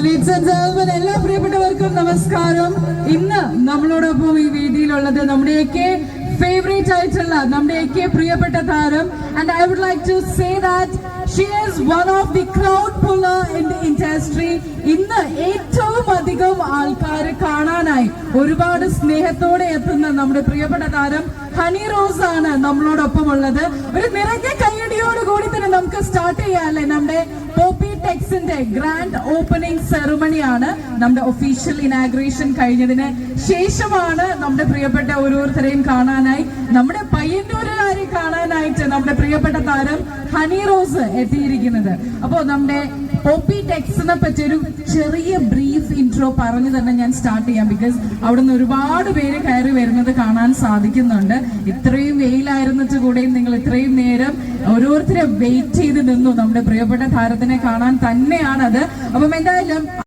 Sweets and salmon എല്ലാ പ്രിയപ്പെട്ടവർക്കും നമസ്കാരം. ഇന്ന് നമ്മളോടൊപ്പം ഈ വേദിയിലുള്ളത് നമ്മുടെയൊക്കെ ഫേവറേറ്റ് ആയിട്ടുള്ള നമ്മുടെയൊക്കെ പ്രിയപ്പെട്ട താരം. And I would like to say that she is one of the crowd puller in the industry ഇന്ന് ഏറ്റവും അധികം ആൾക്കാർ കാണാനായി ഒരുപാട് സ്നേഹത്തോടെ എത്തുന്ന നമ്മുടെ പ്രിയപ്പെട്ട താരം ഹണി റോസ് ആണ് നമ്മളോടൊപ്പം ഉള്ളത്. ഒരു നിറഞ്ഞ കൈയടിയോട് കൂടി തന്നെ നമുക്ക് സ്റ്റാർട്ട് ചെയ്യാല്ലേ നമ്മുടെ പോപ്പി ടെക്സിന്റെ ഗ്രാൻഡ് ഓപ്പണിംഗ് സെറമണിയാണ് നമ്മുടെ ഒഫീഷ്യൽ ഇനാഗ്രേഷൻ കഴിഞ്ഞതിന് ശേഷമാണ് നമ്മുടെ പ്രിയപ്പെട്ട ഓരോരുത്തരെയും കാണാനായി നമ്മുടെ പയ്യന്നൂരുകാരെ കാണാനായിട്ട് നമ്മുടെ പ്രിയപ്പെട്ട താരം ഹണി റോസ് എത്തിയിരിക്കുന്നത്. അപ്പോ നമ്മുടെ പോപ്പി ടെക്സിനെ പറ്റി ഒരു ചെറിയ ബ്രീഫ് ഇൻട്രോ പറഞ്ഞു തന്നെ ഞാൻ സ്റ്റാർട്ട് ചെയ്യാം. ബിക്കോസ് അവിടെ നിന്ന് ഒരുപാട് പേര് കയറി വരുന്നത് കാണാൻ സാധിക്കുന്നുണ്ട്. ഇത്രയും വെയിലായിരുന്നിട്ട് കൂടെയും നിങ്ങൾ ഇത്രയും നേരം ഓരോരുത്തരെ വെയിറ്റ് ചെയ്ത് നിന്നു. നമ്മുടെ പ്രിയപ്പെട്ട താരത്തിനെ കാണാൻ തന്നെയാണത്. അപ്പം എന്തായാലും